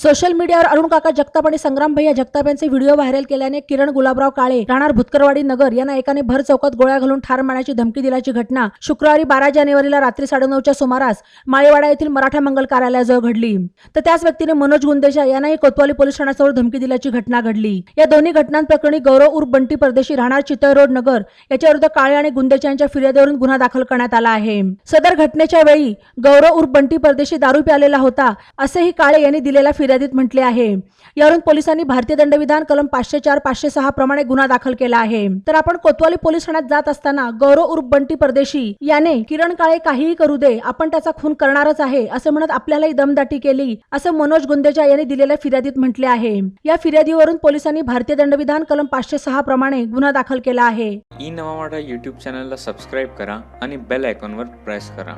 Social मीडियावर अरुण काका जगताप आणि संग्राम भैया जगताप यांचे व्हिडिओ व्हायरल केल्याने किरण गुलाबराव काळे राहणार भुतकरवाडी नगर यांना एकाने भर चौकात गोळ्या घालून ठार मारण्याची धमकी दिल्याची घटना शुक्रवारी बारा जानेवारीला रात्री साडेनऊच्या सुमारास माळेवाडा येथील मराठा मंगल कार्यालयाजवळ घडली. तर त्याच व्यक्तीने मनोज गुंदेजा यांनाही कोतवाली पोलीस ठाण्यासमोर धमकी दिल्याची घटना घडली. या दोन्ही घटनांप्रकरणी गौरव उर्फ बंटी परदेशी राहणार चितळ रोड नगर याच्या विरुद्ध काळे आणि गुंदेजा यांच्या फिर्यादीवरून गुन्हा दाखल करण्यात आला आहे. सदर घटनेच्या वेळी गौरव उर्फ बंटी परदेशी दारू प्यालेला होता असेही काळे यांनी दिलेल्या फिर्यादीत म्हटले आहे. यावरून पोलिसांनी भारतीय दंडविधान कलम पाचशे चार पाचशे सहा प्रमाणे गुन्हा दाखल केला आहे. तर आपण कोतवाली पोलीस ठाण्यात जात असताना गौरव उर्फ बंटी परदेशी याने किरण काळे काहीही करू दे आपण त्याचा खून करणारच आहे असं म्हणत आपल्यालाही दमदाटी केली असं मनोज गुंदेजा यांनी दिलेल्या फिर्यादीत म्हटले आहे. या फिर्यादीवरून पोलिसांनी भारतीय दंडविधान कलम पाचशे सहा प्रमाणे गुन्हा दाखल केला आहे. ई नवा युट्यूब चॅनलला सबस्क्राईब करा आणि बेल आयकॉनवर प्रेस करा.